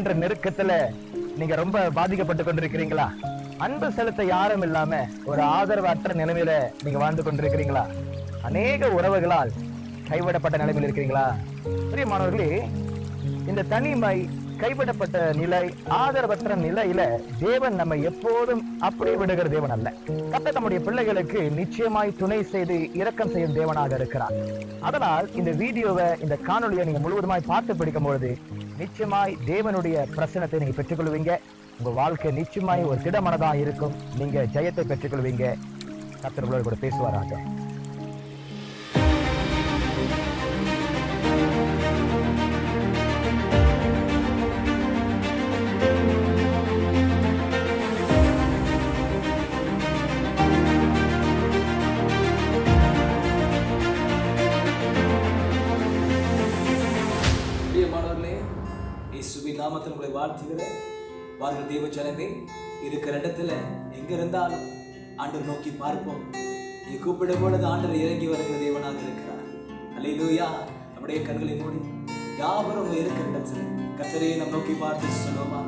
என்ற நெருக்கத்துல நீங்க ரொம்ப பாதிக்கப்பட்டு கொண்டிருக்கிறீங்களா? அன்பு செலுத்த யாரும் இல்லாம ஒரு ஆதரவற்ற நிலைமையில நீங்க வாழ்ந்து கொண்டிருக்கிறீங்களா? அநேக உறவுகளால் கைவிடப்பட்ட நிலைமையில் இருக்கிறீங்களா? பிரியமானவர்களே இந்த தனிமை கைவிடப்பட்ட நிலை ஆதரவற்ற நிலையில தேவன் நம்ம எப்போதும் அப்படி விடுகிற தேவன் அல்ல. கத்த நம்முடைய பிள்ளைகளுக்கு நிச்சயமாய் துணை செய்து இரக்கம் செய்யும் தேவனாக இருக்கிறார். அதனால் இந்த வீடியோவை இந்த காணொலியை நீங்க முழுவதுமாய் பார்த்து பிடிக்கும் பொழுது நிச்சயமாய் தேவனுடைய பிரசனத்தை நீங்க பெற்றுக்கொள்வீங்க. உங்க வாழ்க்கை நிச்சயமாய் ஒரு திடமனதா இருக்கும். நீங்க ஜெயத்தை பெற்றுக்கொள்வீங்க. கத்தர்களோடு கூட பேசுவாராங்க நாமத்தில் உங்களை வாழ்த்துகிறேன் வாருங்கள் தேவ ஜனமே. இருக்கிற இடத்துல எங்க இருந்தாலும் ஆண்டர் நோக்கி பார்ப்போம். நீ கூப்பிடும் பொழுது ஆண்டவர் இறங்கி வருகிற தேவனாக இருக்கிறார். அல்லேலூயா நம்முடைய கண்களை மூடி யாவரும் இருக்கிற இடத்துல கத்தரையை நம் நோக்கி பார்த்து சொல்லுவோமா?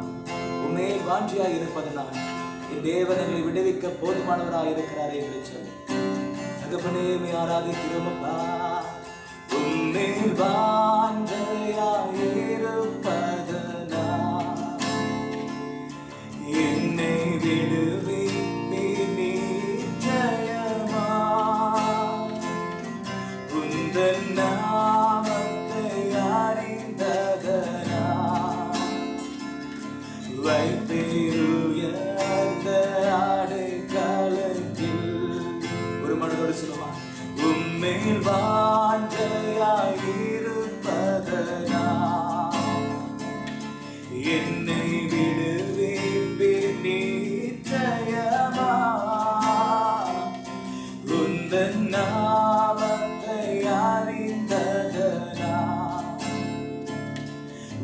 உண்மை வாஞ்சியா இருப்பதனால் என் தேவன் எங்களை விடுவிக்க போதுமானவராக இருக்கிறாரே என்று சொல்லி. தகப்பனே ஆராதிக்கிறோமப்பா உண்மையில் வா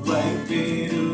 blanket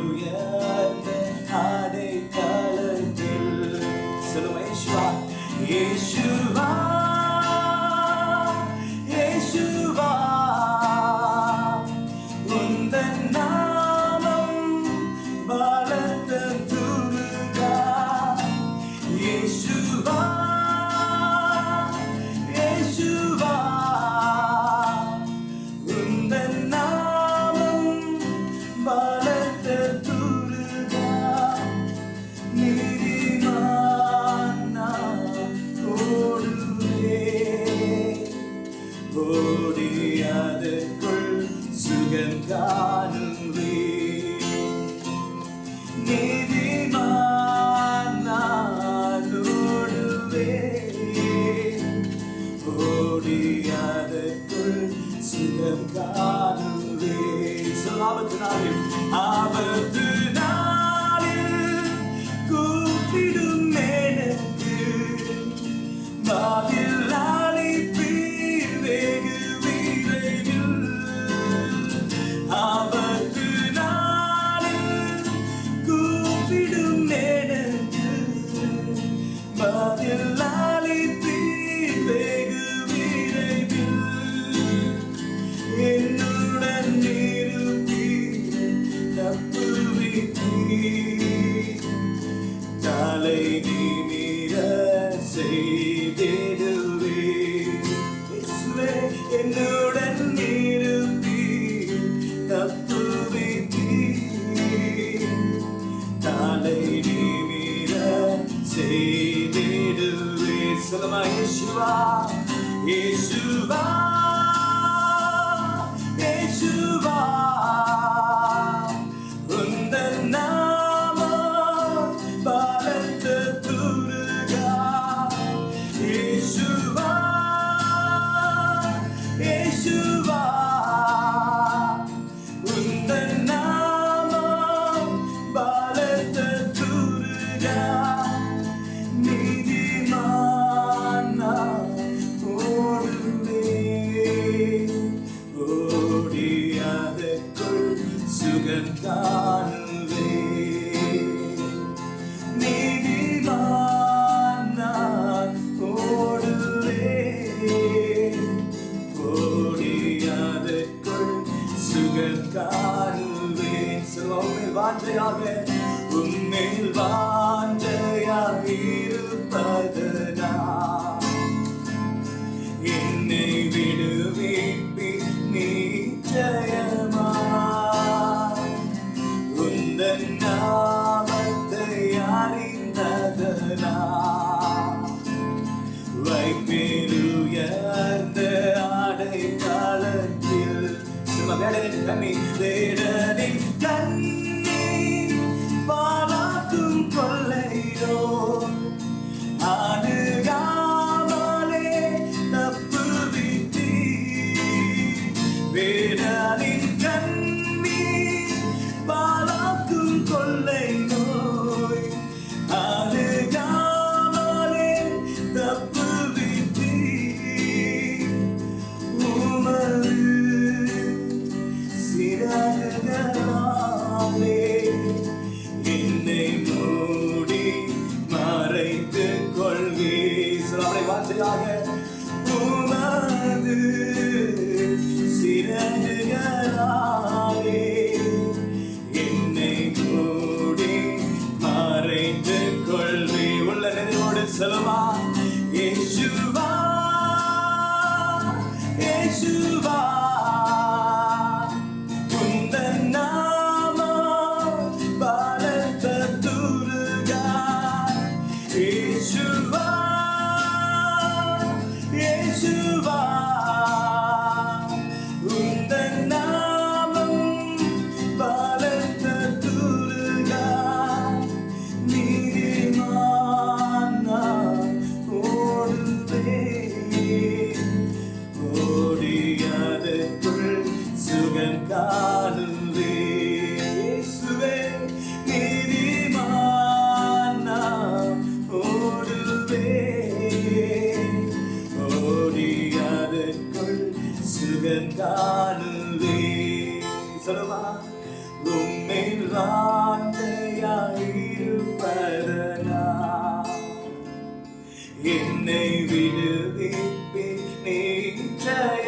வாஞ்சையாக உன்னில் வாஞ்சையாக இருப்பது Santiago, una சுகம் காணுவே. சொல்லுவா? உம்மில் வார்த்தையாயிருப்பதனா என்னை விடுவிப்பே நிச்சயமா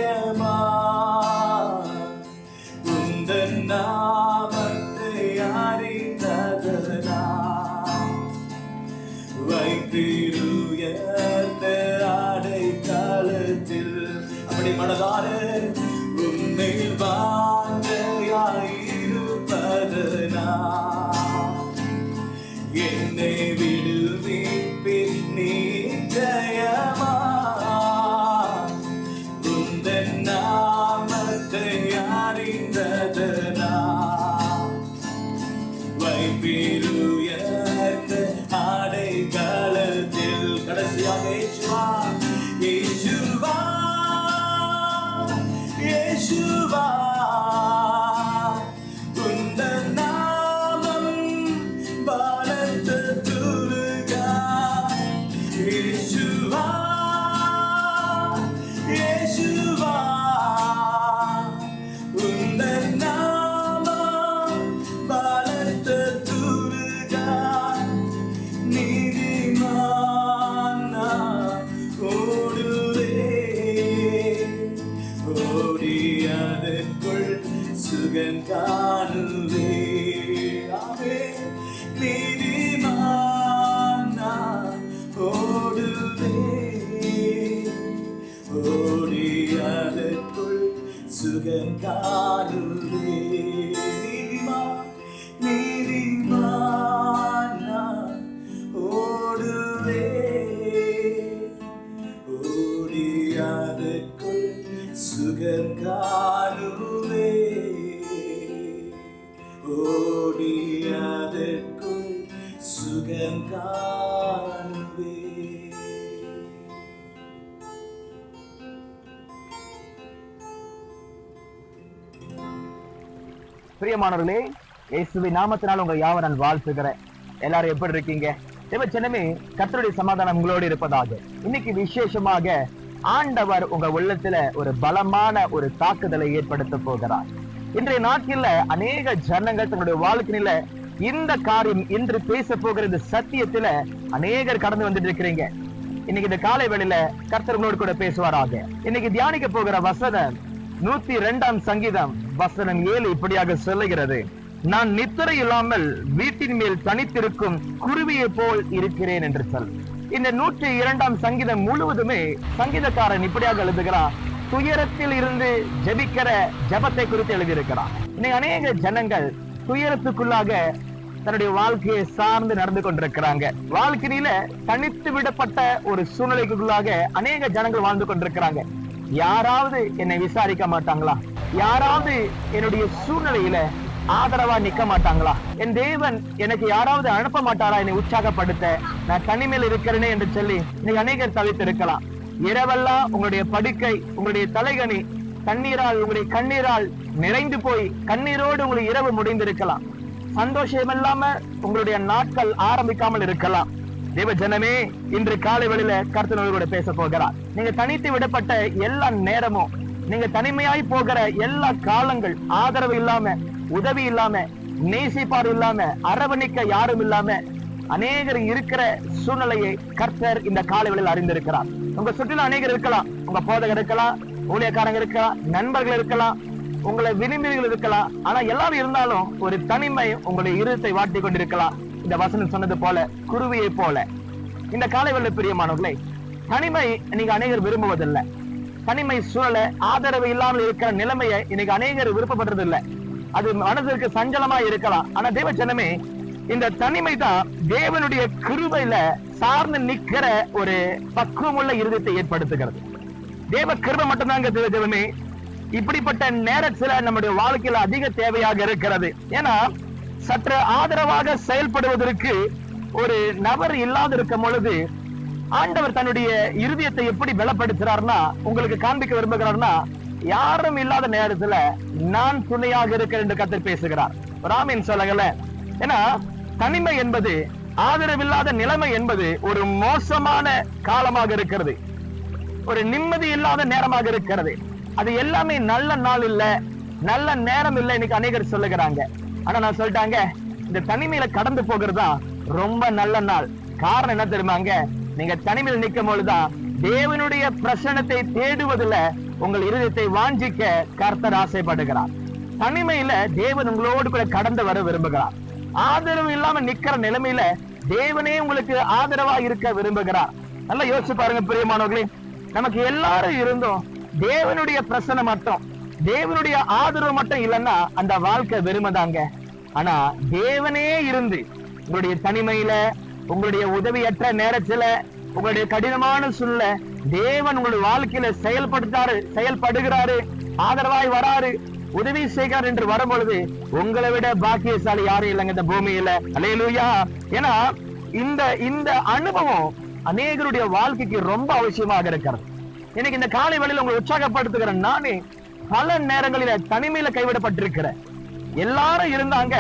பிரியமானவர்களே இயேசுவை நாமத்தினால் உங்க யாவை நான் வாழ்த்துகிறேன். எல்லாரும் எப்படி இருக்கீங்க? சின்னமே கர்த்தருடைய சமாதானம் உங்களோடு இருப்பதாக. இன்னைக்கு விசேஷமாக ஆண்டவர் உங்க உள்ளத்துல ஒரு பலமான ஒரு தாக்குதலை ஏற்படுத்த போகிறார். இன்றைய நாட்டில அநேக ஜனங்கள் தங்களுடைய வாழ்க்கையில இந்த காரியம் இன்று பேச போகிற இந்த சத்தியத்துல அநேகர் கடந்து வந்துட்டு இருக்கிறீங்க. இன்னைக்கு இந்த காலை வேளையில கர்த்தர்களோடு கூட பேசுவாராக. இன்னைக்கு தியானிக்க போகிற வசனம் நூத்தி ரெண்டாம் சங்கீதம். வசனம் ஏழு இப்படியாக சொல்லுகிறது. நான் நித்திரை இல்லாமல் வீட்டின் மேல் தனித்திருக்கும் குருவியை போல் இருக்கிறேன் என்று சொல். இந்த நூற்றி இரண்டாம் சங்கீதம் முழுவதுமே சங்கீதக்காரன் இப்படியாக எழுதுகிறான். துயரத்தில் இருந்து ஜபிக்கிற ஜபத்தை குறித்து எழுதியிருக்கிறார் இன்னைக்கு அநேக ஜனங்கள் துயரத்துக்குள்ளாக தன்னுடைய வாழ்க்கையை சார்ந்து நடந்து கொண்டிருக்கிறாங்க. வாழ்க்கையில தனித்து விடப்பட்ட ஒரு சூழ்நிலைக்குள்ளாக அநேக ஜனங்கள் வாழ்ந்து கொண்டிருக்கிறாங்க. யாராவது என்னை விசாரிக்க மாட்டாங்களா? யாராவது என்னுடைய சூழ்நிலையில ஆதரவா நிக்க மாட்டாங்களா? என் தேவன் எனக்கு யாராவது அனுப்ப மாட்டாரா? என்னை உற்சாகப்படுத்த நான் தனிமையில் இருக்கிறேனே என்று சொல்லி இன்னைக்கு அநேகர் தவித்து இருக்கலாம் இரவெல்லாம் உங்களுடைய படுக்கை உங்களுடைய தலைகணி தண்ணீரால் உங்களுடைய கண்ணீரால் நிறைந்து போய் கண்ணீரோடு உங்களுக்கு இரவு முடிந்திருக்கலாம். சந்தோஷம் இல்லாம உங்களுடைய நாட்கள் ஆரம்பிக்காமல் இருக்கலாம். தேவ ஜனமே இன்று காலை வெளியில கர்த்தனோடு கூட பேச போகிறார். நீங்க தனித்து விடப்பட்ட எல்லா நேரமும் நீங்க தனிமையாய் போகிற எல்லா காலங்கள் ஆதரவு இல்லாம உதவி இல்லாம நேசிப்பார் இல்லாம அரவணைக்க யாரும் இல்லாம அநேகர் இருக்கிற சூழ்நிலையை கர்த்தர் இந்த காலை அறிந்திருக்கிறார். உங்க சுற்றிலும் அநேகர் இருக்கலாம். உங்க போதகர் இருக்கலாம் ஊழியக்காரங்க இருக்கலாம் நண்பர்கள் இருக்கலாம் உங்களை விரும்பிகள் இருக்கலாம். ஆனா எல்லாரும் இருந்தாலும் ஒரு தனிமை உங்களுடைய இருத்தை வாட்டி கொண்டிருக்கலாம். இந்த வசனம் சொன்னது போல குருவியை போல. இந்த காலை வெள்ள பிரியமானவர்களே தனிமை நீங்க அநேகர் விரும்புவதில்லை. தனிமை சூழல ஆதரவு இல்லாமல் இருக்கிற நிலைமையை இன்னைக்கு அநேகர் விருப்பப்படுறது இல்லை அது மனதிற்கு சஞ்சலமா இருக்கலாம். ஆனா தேவ ஜனமே இந்த தனிமை தான் தேவனுடைய கிருபையில சார்ந்து நிக்கிற ஒரு பக்குவமுள்ள இருதயத்தை ஏற்படுத்துகிறது. தேவ கிருபை மட்டும்தாங்க தேவ தேவமே இப்படிப்பட்ட நேரத்துல நம்முடைய வாழ்க்கையில அதிக தேவையாக இருக்கிறது. ஏன்னா சற்று ஆதரவாக செயல்படுவதற்கு ஒரு நபர் இல்லாது இருக்கும் பொழுது ஆண்டவர் தன்னுடைய இருதயத்தை எப்படி பலப்படுத்துறாருன்னா உங்களுக்கு காண்பிக்க விரும்புகிறார்னா யாரும் இல்லாத நேரத்துல நான் துணையாக இருக்கிறேன் என்று கத்தர் பேசுகிறார். ராமின் சொல்லகல ஏன்னா தனிமை என்பது ஆதரவில்லாத நிலைமை என்பது ஒரு மோசமான காலமாக இருக்கிறது. ஒரு நிம்மதி இல்லாத நேரமாக இருக்கிறது. அது எல்லாமே நல்ல நாள் இல்ல நல்ல நேரம் இல்ல இன்னைக்கு அநேகர் சொல்லுகிறாங்க. ஆனா நான் சொல்லிட்டாங்க இந்த தனிமையில கடந்து போகிறதா ரொம்ப நல்ல நாள். காரணம் என்ன தெரியுமாங்க? நீங்க தனிமையில் நிக்கும் பொழுதுதான் தேவனுடைய பிரசனத்தை தேடுவதில் உங்கள் இருதயத்தை வாஞ்சிக்க கர்த்தர் ஆசைப்படுகிறார். தனிமையில தேவன் உங்களோடு கூட கடந்து வர விரும்புகிறார். ஆதரவு இல்லாம நிக்கிற நிலைமையில தேவனே உங்களுக்கு ஆதரவா இருக்க விரும்புகிறார். நல்லா யோசிச்சு பாருங்க பிரியமானவர்களே நமக்கு எல்லாரும் இருந்தோம் தேவனுடைய பிரசனை மட்டும் தேவனுடைய ஆதரவு மட்டும் இல்லைன்னா அந்த வாழ்க்கை வெறுமைதாங்க. ஆனா தேவனே இருந்து உங்களுடைய தனிமையில உங்களுடைய உதவியற்ற நேரத்துல உங்களுடைய கடினமான சூழ்நில தேவன் உங்களுடைய வாழ்க்கையில செயல்படுத்தாரு செயல்படுகிறாரு ஆதரவாய் வராரு உதவி செய்கிறார் என்று வரும்பொழுது உங்களை விட பாக்கியசாலி யாரும் இல்லைங்க இந்த பூமியில. அலையலூயா ஏன்னா இந்த இந்த அனுபவம் அநேகருடைய வாழ்க்கைக்கு ரொம்ப அவசியமாக இருக்கிறது. இன்னைக்கு இந்த காலை வேளையில உங்களை உற்சாகப்படுத்துகிறேன். நானே பல நேரங்களில தனிமையில கைவிடப்பட்டிருக்கிறேன். எல்லாரும் இருந்தாங்க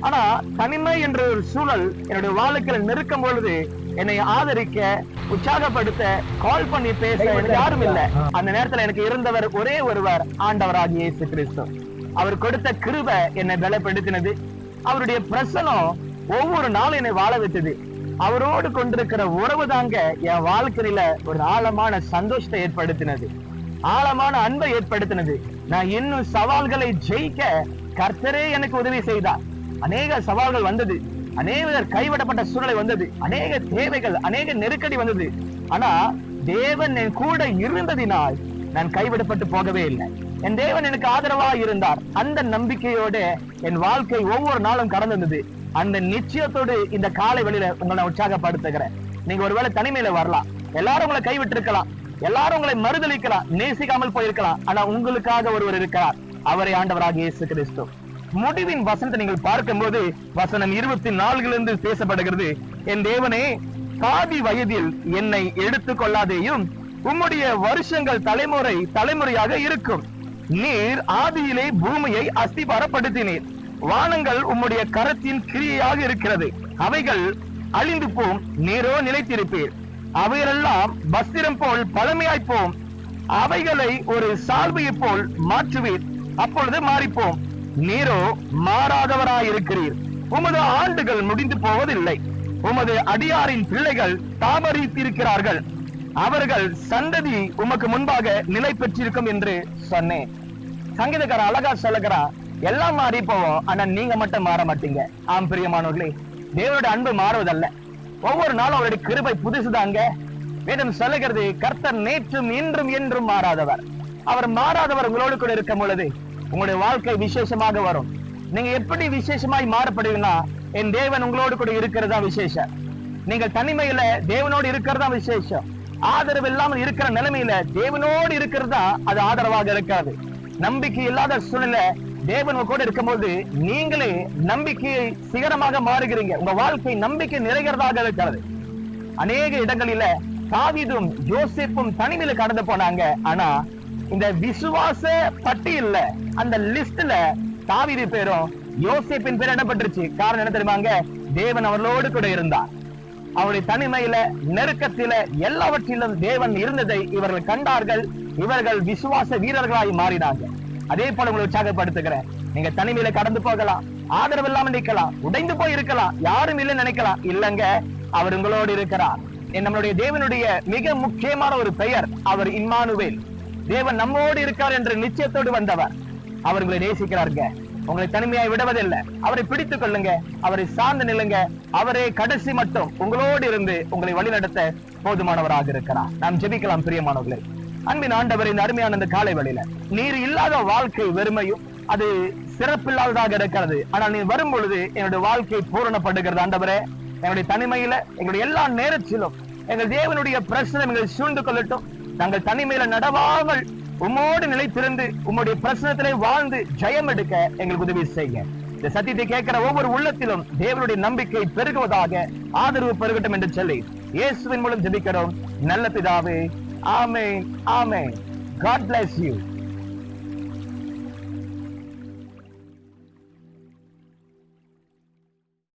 ஆனா தனிமை என்ற ஒரு சூழல் என்னுடைய வாழ்க்கையில நெருக்கும் பொழுது என்னை ஆதரிக்க உற்சாகப்படுத்த கால் பண்ணி பேச எனக்கு யாரும் இல்ல. அந்த நேரத்துல எனக்கு இருந்தவர் ஒரே ஒருவர் ஆண்டவராகிய இயேசு கிறிஸ்து அவர் கொடுத்த கிருபை என்னை பலப்படுத்தினது. அவருடைய பிரசனம் ஒவ்வொரு நாளும் என்னை வாழ வைத்தது அவரோடு கொண்டிருக்கிற உறவு தாங்க என் வாழ்க்கையில ஒரு ஆழமான சந்தோஷத்தை ஏற்படுத்தினது. ஆழமான அன்பை ஏற்படுத்தினது. நான் இன்னும் சவால்களை ஜெயிக்க கர்த்தரே எனக்கு உதவி செய்தார். அநேக சவால்கள் வந்தது. அநேகர் கைவிடப்பட்ட சூழ்நிலை வந்தது. அநேக தேவைகள் அநேக நெருக்கடி வந்தது. ஆனா தேவன் என் கூட இருந்ததினால் நான் கைவிடப்பட்டு போகவே இல்லை. என் தேவன் எனக்கு ஆதரவா இருந்தார். அந்த நம்பிக்கையோட என் வாழ்க்கை ஒவ்வொரு நாளும் கடந்திருந்தது அந்த நிச்சயத்தோடு இந்த காலை வெளியில உங்களை நான் உற்சாகப்படுத்துகிறேன். நீங்க ஒருவேளை தனிமையில வரலாம். எல்லாரும் உங்களை கைவிட்டு இருக்கலாம் எல்லாரும் உங்களை மறுதளிக்கலாம். நேசிக்காமல் போயிருக்கலாம். ஆனா உங்களுக்காக ஒருவர் இருக்கிறார். அவரை ஆண்டவராக இயேசு கிறிஸ்து. முடிவின் வசனத்தை நீங்கள் பார்க்கும்போது வசனம் இருபத்தி நான்கிலிருந்து பேசப்படுகிறது. என் தேவனே பாதி வயதில் என்னை எடுத்துக் கொள்ளாதேயும் உம்முடைய வருஷங்கள் தலைமுறை தலைமுறையாக இருக்கும். நீர் ஆதியிலே பூமியை அஸ்திபாரப்படுத்தினீர். வானங்கள் உம்முடைய கரத்தின் கிரியையாக இருக்கிறது. அவைகள் அழிந்து போம் நீரோ நிலைத்திருப்பீர். அவைகளெல்லாம் வஸ்திரம் போல் பழமையாய்ப்போம். அவைகளை ஒரு சால்வையை போல் மாற்றுவீர். அப்பொழுது மாறிப்போம். நீரோ மாறாதவராயிருக்கிறீர். உமது ஆண்டுகள் முடிந்து போவதில்லை. உமது அடியாரின் பிள்ளைகள் தாமரித்திருக்கிறார்கள். அவர்கள் சந்ததி உமக்கு முன்பாக நிலை பெற்றிருக்கும் என்று சொன்னேன். சங்கீதக்கார அழகா சொல்லுகிறா எல்லாம் மாறி போவோம் ஆனா நீங்க மட்டும் மாற மாட்டீங்க. ஆம் பிரியமானவர்களே தேவனுடைய அன்பு மாறுவதல்ல. ஒவ்வொரு நாளும் அவருடைய கிருபை புதுசுதாங்க வேதம் சொல்லுகிறது கர்த்தர் நேற்றும் இன்றும் என்றும் மாறாதவர். அவர் மாறாதவர் உங்களோடு கூட இருக்கும் பொழுது உங்களுடைய வாழ்க்கை விசேஷமாக வரும். நீங்க எப்படி விசேஷமாய் மாறப்படுவீங்கன்னா என் தேவன் உங்களோடு கூட இருக்கிறதா விசேஷம். நீங்கள் தனிமையில தேவனோடு இருக்கிறதா விசேஷம். ஆதரவு இல்லாமல் இருக்கிற நிலைமையில தேவனோடு இருக்கிறதா அது ஆதரவாக இருக்காது. நம்பிக்கை இல்லாத சூழ்நிலை தேவன் கூட இருக்கும்போது நீங்களே நம்பிக்கையை சிகரமாக மாறுகிறீங்க. உங்க வாழ்க்கை நம்பிக்கை நிறைகிறதாக இருக்கிறது. அநேக இடங்களில தாவீதும் ஜோசிப்பும் தனிமையில கடந்து போனாங்க. ஆனா இந்த விசுவாச பட்டியல்ல அந்த லிஸ்ட்ல தாவிதி பேரும் யோசிப்பின் பேர் இடம்பெற்றுச்சு. காரணம் என்ன தெரியுமாங்க தேவன் அவர்களோடு கூட இருந்தார். அவருடைய தனிமையில நெருக்கத்தில எல்லாவற்றிலும் தேவன் இருந்ததை இவர்கள் கண்டார்கள். இவர்கள் விசுவாச வீரர்களாய் மாறினாங்க. அதே போல உங்களை உற்சாகப்படுத்துகிறேன். நீங்க தனிமையில கடந்து போகலாம். ஆதரவு இல்லாம நிக்கலாம் உடைந்து போய் இருக்கலாம். யாரும் இல்லைன்னு நினைக்கலாம். இல்லங்க அவர் உங்களோடு இருக்கிறார். நம்மளுடைய தேவனுடைய மிக முக்கியமான ஒரு பெயர் அவர் இம்மானுவேல். தேவன் நம்மோடு இருக்கார் என்ற நிச்சயத்தோடு வந்தவர். அவர்களை உங்களை நேசிக்கிறாருங்க. உங்களை தனிமையாய் விடுவதில்லை. அவரை பிடித்துக் கொள்ளுங்க. அவரை சார்ந்து நில்லுங்க. அவரே கடைசி மட்டும் உங்களோடு இருந்து உங்களை வழிநடத்த போதுமானவராக இருக்கிறார். நாம் ஜெபிக்கலாம் பிரியமானவர்களே. அன்பின் ஆண்டவர் இந்த அருமையான இந்த காலை வழியில நீர் இல்லாத வாழ்க்கை வெறுமையும் அது சிறப்பில்லாததாக இருக்கிறது. ஆனால் நீ வரும் பொழுது என்னுடைய வாழ்க்கை பூரணப்படுகிறது. ஆண்டவரே என்னுடைய தனிமையில எங்களுடைய எல்லா நேரத்திலும் எங்கள் தேவனுடைய பிரச்சனை எங்களை சூழ்ந்து கொள்ளட்டும். நாங்கள் தனிமையில நடவாமல் உம்மோடு நிலைத்திருந்து உம்முடைய பிரசனத்திலே வாழ்ந்து ஜெயம் எடுக்க எங்களுக்கு உதவி செய்ய இந்த சத்தியத்தை கேட்கிற ஒவ்வொரு உள்ளத்திலும் தேவனுடைய நம்பிக்கை பெருகுவதாக ஆதரவு பெருகட்டும் என்று சொல்லி இயேசுவின் மூலம் ஜெபிக்கிறோம். நல்ல பிதாவே ஆமே ஆமே காட் பிளஸ் யூ